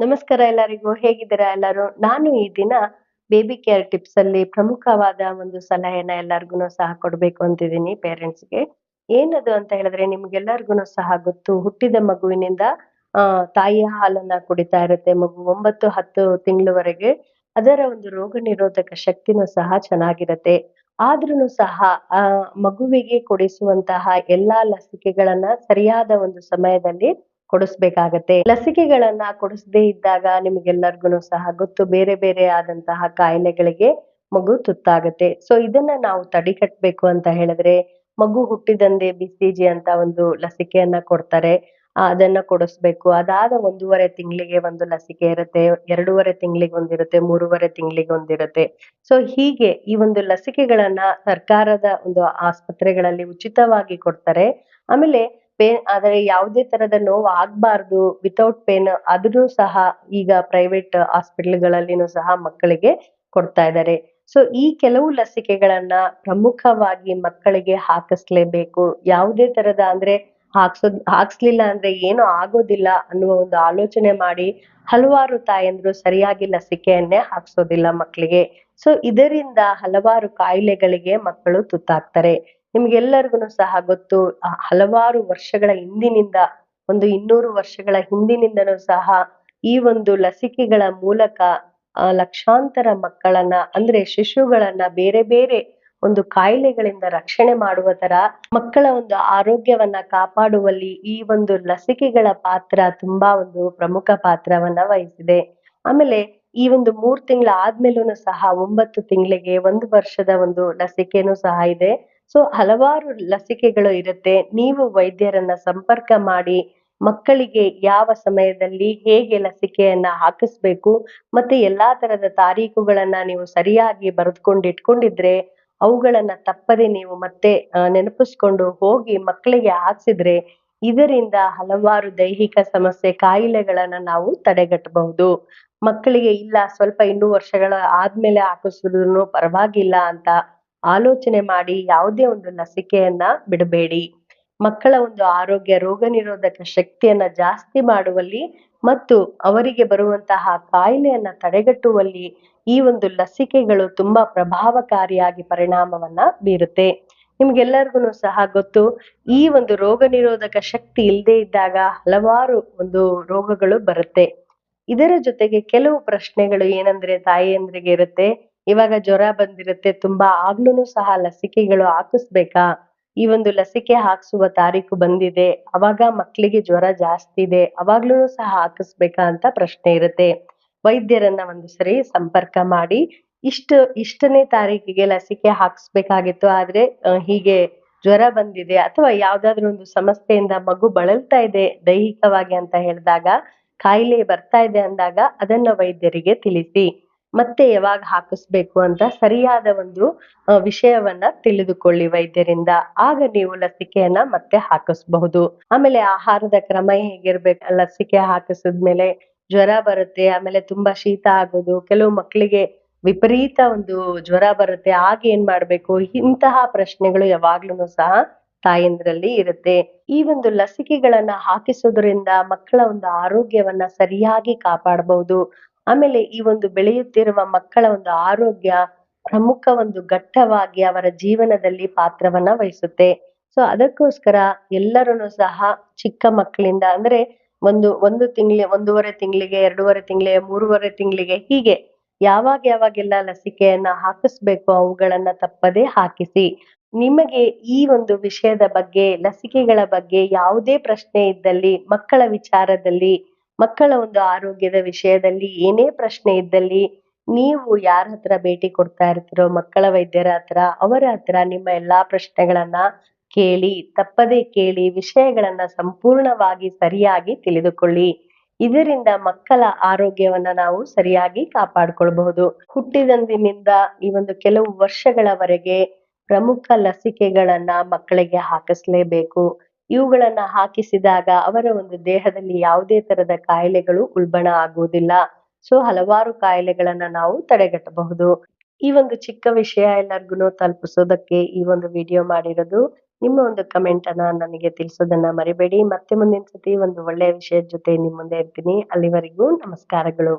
ನಮಸ್ಕಾರ ಎಲ್ಲರಿಗೂ, ಹೇಗಿದ್ದೀರಾ ಎಲ್ಲರೂ? ನಾನು ಈ ದಿನ ಬೇಬಿ ಕೇರ್ ಟಿಪ್ಸ್ ಅಲ್ಲಿ ಪ್ರಮುಖವಾದ ಒಂದು ಸಲಹೆನ ಎಲ್ಲರಿಗೂ ಸಹ ಕೊಡ್ಬೇಕು ಅಂತಿದ್ದೀನಿ ಪೇರೆಂಟ್ಸ್ಗೆ ಏನದು ಅಂತ ಹೇಳಿದ್ರೆ ನಿಮ್ಗೆಲ್ಲರಿಗೂ ಸಹ ಗೊತ್ತು, ಹುಟ್ಟಿದ ಮಗುವಿನಿಂದ, ಆ, ತಾಯಿಯ ಹಾಲನ್ನ ಕುಡಿತಾ ಇರುತ್ತೆ ಮಗು ಒಂಬತ್ತು, ಹತ್ತು ತಿಂಗಳವರೆಗೆ. ಅದರ ಒಂದು ರೋಗ ನಿರೋಧಕ ಶಕ್ತಿನೂ ಸಹ ಚೆನ್ನಾಗಿರುತ್ತೆ. ಆದ್ರೂ ಸಹ, ಆ, ಮಗುವಿಗೆ ಕೊಡಿಸುವಂತಹ ಎಲ್ಲಾ ಲಸಿಕೆಗಳನ್ನ ಸರಿಯಾದ ಒಂದು ಸಮಯದಲ್ಲಿ ಕೊಡಿಸ್ಬೇಕಾಗತ್ತೆ. ಲಸಿಕೆಗಳನ್ನ ಕೊಡಿಸದೇ ಇದ್ದಾಗ ನಿಮಗೆಲ್ಲರಿಗೂ ಸಹ ಗೊತ್ತು, ಬೇರೆ ಬೇರೆ ಆದಂತಹ ಕಾಯಿಲೆಗಳಿಗೆ ಮಗು ತುತ್ತಾಗತ್ತೆ. ಸೊ ಇದನ್ನ ನಾವು ತಡೆಗಟ್ಟಬೇಕು ಅಂತ ಹೇಳಿದ್ರೆ, ಮಗು ಹುಟ್ಟಿದಂದೆ ಬಿಸಿಜಿ ಅಂತ ಒಂದು ಲಸಿಕೆಯನ್ನ ಕೊಡ್ತಾರೆ. ಅದನ್ನ ಕೊಡಿಸ್ಬೇಕು. ಅದಾದ ಒಂದೂವರೆ ತಿಂಗಳಿಗೆ ಒಂದು ಲಸಿಕೆ ಇರುತ್ತೆ, ಎರಡೂವರೆ ತಿಂಗಳಿಗೆ ಒಂದಿರುತ್ತೆ ಮೂರುವರೆ ತಿಂಗಳಿಗೆ ಒಂದಿರುತ್ತೆ ಸೊ ಹೀಗೆ ಈ ಒಂದು ಲಸಿಕೆಗಳನ್ನ ಸರ್ಕಾರದ ಒಂದು ಆಸ್ಪತ್ರೆಗಳಲ್ಲಿ ಉಚಿತವಾಗಿ ಕೊಡ್ತಾರೆ. ಆಮೇಲೆ ಪೇನ್ ಆದರೆ ಯಾವುದೇ ತರದ ನೋವು ಆಗ್ಬಾರ್ದು ವಿಥೌಟ್ ಪೇನ್ ಅದನ್ನು ಸಹ ಈಗ ಪ್ರೈವೇಟ್ ಹಾಸ್ಪಿಟಲ್ಗಳಲ್ಲಿನೂ ಸಹ ಮಕ್ಕಳಿಗೆ ಕೊಡ್ತಾ ಇದ್ದಾರೆ. ಸೊ ಈ ಕೆಲವು ಲಸಿಕೆಗಳನ್ನ ಪ್ರಮುಖವಾಗಿ ಮಕ್ಕಳಿಗೆ ಹಾಕಿಸ್ಲೇಬೇಕು. ಯಾವುದೇ ತರದ ಅಂದ್ರೆ ಹಾಕ್ಸೋದ್ ಹಾಕ್ಸ್ಲಿಲ್ಲ ಅಂದ್ರೆ ಏನು ಆಗೋದಿಲ್ಲ ಅನ್ನುವ ಒಂದು ಆಲೋಚನೆ ಮಾಡಿ ಹಲವಾರು ತಾಯಂದ್ರು ಸರಿಯಾಗಿ ಲಸಿಕೆಯನ್ನೇ ಹಾಕ್ಸೋದಿಲ್ಲ ಮಕ್ಕಳಿಗೆ. ಸೊ ಇದರಿಂದ ಹಲವಾರು ಕಾಯಿಲೆಗಳಿಗೆ ಮಕ್ಕಳು ತುತ್ತಾಗ್ತಾರೆ. ನಿಮ್ಗೆಲ್ಲರಿಗೂ ಸಹ ಗೊತ್ತು ಹಲವಾರು ವರ್ಷಗಳ ಹಿಂದಿನಿಂದ, ಒಂದು ಇನ್ನೂರು ವರ್ಷಗಳ ಹಿಂದಿನಿಂದನೂ ಸಹ ಈ ಒಂದು ಲಸಿಕೆಗಳ ಮೂಲಕ ಲಕ್ಷಾಂತರ ಮಕ್ಕಳನ್ನ, ಅಂದ್ರೆ ಶಿಶುಗಳನ್ನ ಬೇರೆ ಬೇರೆ ಒಂದು ಕಾಯಿಲೆಗಳಿಂದ ರಕ್ಷಣೆ ಮಾಡುವ ತರ, ಮಕ್ಕಳ ಒಂದು ಆರೋಗ್ಯವನ್ನ ಕಾಪಾಡುವಲ್ಲಿ ಈ ಒಂದು ಲಸಿಕೆಗಳ ಪಾತ್ರ ತುಂಬಾ ಒಂದು ಪ್ರಮುಖ ಪಾತ್ರವನ್ನ ವಹಿಸಿದೆ. ಆಮೇಲೆ ಈ ಒಂದು ಮೂರ್ ತಿಂಗಳ ಆದ್ಮೇಲೂ ಸಹ ಒಂಬತ್ತು ತಿಂಗಳಿಗೆ ಒಂದು ವರ್ಷದ ಒಂದು ಲಸಿಕೆನೂ ಸಹ ಇದೆ. ಸೊ ಹಲವಾರು ಲಸಿಕೆಗಳು ಇರುತ್ತೆ. ನೀವು ವೈದ್ಯರನ್ನ ಸಂಪರ್ಕ ಮಾಡಿ ಮಕ್ಕಳಿಗೆ ಯಾವ ಸಮಯದಲ್ಲಿ ಹೇಗೆ ಲಸಿಕೆಯನ್ನ ಹಾಕಿಸ್ಬೇಕು ಮತ್ತೆ ಎಲ್ಲಾ ತರದ ತಾರೀಕುಗಳನ್ನ ನೀವು ಸರಿಯಾಗಿ ಬರೆದುಕೊಂಡು ಇಟ್ಕೊಂಡಿದ್ರೆ ಅವುಗಳನ್ನ ತಪ್ಪದೆ ನೀವು ಮತ್ತೆ ನೆನಪಿಸ್ಕೊಂಡು ಹೋಗಿ ಮಕ್ಕಳಿಗೆ ಹಾಕ್ಸಿದ್ರೆ ಇದರಿಂದ ಹಲವಾರು ದೈಹಿಕ ಸಮಸ್ಯೆ, ಕಾಯಿಲೆಗಳನ್ನ ನಾವು ತಡೆಗಟ್ಟಬಹುದು. ಮಕ್ಕಳಿಗೆ ಇಲ್ಲ, ಸ್ವಲ್ಪ ಇನ್ನೂ ವರ್ಷಗಳ ಆದ್ಮೇಲೆ ಹಾಕಿಸಿದ್ರು ಪರವಾಗಿಲ್ಲ ಅಂತ ಆಲೋಚನೆ ಮಾಡಿ ಯಾವುದೇ ಒಂದು ಲಸಿಕೆಯನ್ನ ಬಿಡಬೇಡಿ. ಮಕ್ಕಳ ಒಂದು ಆರೋಗ್ಯ, ರೋಗ ನಿರೋಧಕ ಶಕ್ತಿಯನ್ನ ಜಾಸ್ತಿ ಮಾಡುವಲ್ಲಿ ಮತ್ತು ಅವರಿಗೆ ಬರುವಂತಹ ಕಾಯಿಲೆಯನ್ನ ತಡೆಗಟ್ಟುವಲ್ಲಿ ಈ ಒಂದು ಲಸಿಕೆಗಳು ತುಂಬಾ ಪ್ರಭಾವಕಾರಿಯಾಗಿ ಪರಿಣಾಮವನ್ನ ಬೀರುತ್ತೆ. ನಿಮ್ಗೆಲ್ಲರಿಗೂ ಸಹ ಗೊತ್ತು, ಈ ಒಂದು ರೋಗ ನಿರೋಧಕ ಶಕ್ತಿ ಇಲ್ಲದೆ ಇದ್ದಾಗ ಹಲವಾರು ಒಂದು ರೋಗಗಳು ಬರುತ್ತೆ. ಇದರ ಜೊತೆಗೆ ಕೆಲವು ಪ್ರಶ್ನೆಗಳು ಏನಂದ್ರೆ ತಾಯಿಯಂದ್ರಿಗೆ ಇರುತ್ತೆ. ಇವಾಗ ಜ್ವರ ಬಂದಿರುತ್ತೆ, ತುಂಬಾ ಆಗ್ಲೂ ಸಹ ಲಸಿಕೆಗಳು ಹಾಕಿಸ್ಬೇಕಾ? ಈ ಒಂದು ಲಸಿಕೆ ಹಾಕ್ಸುವ ತಾರೀಕು ಬಂದಿದೆ, ಅವಾಗ ಮಕ್ಕಳಿಗೆ ಜ್ವರ ಜಾಸ್ತಿ ಇದೆ ಅವಾಗ್ಲೂ ಸಹ ಹಾಕಿಸ್ಬೇಕಾ ಅಂತ ಪ್ರಶ್ನೆ ಇರುತ್ತೆ. ವೈದ್ಯರನ್ನ ಒಂದು ಸರಿ ಸಂಪರ್ಕ ಮಾಡಿ, ಇಷ್ಟು, ಇಷ್ಟನೇ ತಾರೀಕಿಗೆ ಲಸಿಕೆ ಹಾಕಿಸ್ಬೇಕಾಗಿತ್ತು, ಆದ್ರೆ ಹೀಗೆ ಜ್ವರ ಬಂದಿದೆ, ಅಥವಾ ಯಾವ್ದಾದ್ರು ಒಂದು ಸಮಸ್ಯೆಯಿಂದ ಮಗು ಬಳಲ್ತಾ ಇದೆ ದೈಹಿಕವಾಗಿ ಅಂತ ಹೇಳಿದಾಗ, ಕಾಯಿಲೆ ಬರ್ತಾ ಇದೆ ಅಂದಾಗ ಅದನ್ನ ವೈದ್ಯರಿಗೆ ತಿಳಿಸಿ. ಮತ್ತೆ ಯಾವಾಗ ಹಾಕಿಸ್ಬೇಕು ಅಂತ ಸರಿಯಾದ ಒಂದು ವಿಷಯವನ್ನ ತಿಳಿದುಕೊಳ್ಳಿ ವೈದ್ಯರಿಂದ. ಆಗ ನೀವು ಲಸಿಕೆಯನ್ನ ಮತ್ತೆ ಹಾಕಿಸ್ಬಹುದು. ಆಮೇಲೆ ಆಹಾರದ ಕ್ರಮ ಹೇಗಿರ್ಬೇಕು? ಲಸಿಕೆ ಹಾಕಿಸಿದ್ಮೇಲೆ ಜ್ವರ ಬರುತ್ತೆ, ಆಮೇಲೆ ತುಂಬಾ ಶೀತ ಆಗೋದು, ಕೆಲವು ಮಕ್ಕಳಿಗೆ ವಿಪರೀತ ಒಂದು ಜ್ವರ ಬರುತ್ತೆ, ಆಗ ಏನ್ ಮಾಡ್ಬೇಕು? ಇಂತಹ ಪ್ರಶ್ನೆಗಳು ಯಾವಾಗ್ಲೂ ಸಹ ತಾಯಂದ್ರಲ್ಲಿ ಇರುತ್ತೆ. ಈ ಒಂದು ಲಸಿಕೆಗಳನ್ನ ಹಾಕಿಸೋದ್ರಿಂದ ಮಕ್ಕಳ ಒಂದು ಆರೋಗ್ಯವನ್ನ ಸರಿಯಾಗಿ ಕಾಪಾಡಬಹುದು. ಆಮೇಲೆ ಈ ಒಂದು ಬೆಳೆಯುತ್ತಿರುವ ಮಕ್ಕಳ ಒಂದು ಆರೋಗ್ಯ ಪ್ರಮುಖ ಒಂದು ಘಟ್ಟವಾಗಿ ಅವರ ಜೀವನದಲ್ಲಿ ಪಾತ್ರವನ್ನ ವಹಿಸುತ್ತೆ. ಸೊ ಅದಕ್ಕೋಸ್ಕರ ಎಲ್ಲರೂ ಸಹ ಚಿಕ್ಕ ಮಕ್ಕಳಿಂದ ಅಂದ್ರೆ ಒಂದು ಒಂದು ತಿಂಗಳ ಒಂದೂವರೆ ತಿಂಗಳಿಗೆ, ಎರಡೂವರೆ ತಿಂಗಳಿಗೆ, ಮೂರುವರೆ ತಿಂಗಳಿಗೆ ಹೀಗೆ ಯಾವಾಗ ಯಾವಾಗೆಲ್ಲ ಲಸಿಕೆಯನ್ನ ಹಾಕಿಸ್ಬೇಕು ಅವುಗಳನ್ನ ತಪ್ಪದೆ ಹಾಕಿಸಿ. ನಿಮಗೆ ಈ ಒಂದು ವಿಷಯದ ಬಗ್ಗೆ, ಲಸಿಕೆಗಳ ಬಗ್ಗೆ ಯಾವುದೇ ಪ್ರಶ್ನೆ ಇದ್ದಲ್ಲಿ, ಮಕ್ಕಳ ವಿಚಾರದಲ್ಲಿ ಮಕ್ಕಳ ಒಂದು ಆರೋಗ್ಯದ ವಿಷಯದಲ್ಲಿ, ಏನೇ ಪ್ರಶ್ನೆ ಇದ್ದಲ್ಲಿ ನೀವು ಯಾರ ಹತ್ರ ಭೇಟಿ ಕೊಡ್ತಾ ಇರ್ತೀರೋ, ಮಕ್ಕಳ ವೈದ್ಯರ ಹತ್ರ, ಅವರ ಹತ್ರ ನಿಮ್ಮ ಎಲ್ಲಾ ಪ್ರಶ್ನೆಗಳನ್ನ ಕೇಳಿ, ತಪ್ಪದೇ ಕೇಳಿ, ವಿಷಯಗಳನ್ನ ಸಂಪೂರ್ಣವಾಗಿ ಸರಿಯಾಗಿ ತಿಳಿದುಕೊಳ್ಳಿ. ಇದರಿಂದ ಮಕ್ಕಳ ಆರೋಗ್ಯವನ್ನ ನಾವು ಸರಿಯಾಗಿ ಕಾಪಾಡ್ಕೊಳ್ಬಹುದು. ಹುಟ್ಟಿದಂದಿನಿಂದ ಈ ಒಂದು ಕೆಲವು ವರ್ಷಗಳವರೆಗೆ ಪ್ರಮುಖ ಲಸಿಕೆಗಳನ್ನ ಮಕ್ಕಳಿಗೆ ಹಾಕಿಸ್ಲೇಬೇಕು. ಇವುಗಳನ್ನ ಹಾಕಿಸಿದಾಗ ಅವರ ಒಂದು ದೇಹದಲ್ಲಿ ಯಾವುದೇ ತರದ ಕಾಯಿಲೆಗಳು ಉಲ್ಬಣ ಆಗುವುದಿಲ್ಲ. ಸೊ ಹಲವಾರು ಕಾಯಿಲೆಗಳನ್ನ ನಾವು ತಡೆಗಟ್ಟಬಹುದು. ಈ ಒಂದು ಚಿಕ್ಕ ವಿಷಯ ಎಲ್ಲರಿಗೂ ತಲುಪಿಸೋದಕ್ಕೆ ಈ ಒಂದು ವಿಡಿಯೋ ಮಾಡಿರೋದು ನಿಮ್ಮ ಒಂದು ಕಮೆಂಟ್ ಅನ್ನ ನನಗೆ ತಿಳಿಸೋದನ್ನ ಮರಿಬೇಡಿ. ಮತ್ತೆ ಮುಂದಿನ ಸತಿ ಒಂದು ಒಳ್ಳೆಯ ವಿಷಯದ ಜೊತೆ ನಿಮ್ಮ ಮುಂದೆ ಇರ್ತೀನಿ. ಅಲ್ಲಿವರೆಗೂ ನಮಸ್ಕಾರಗಳು.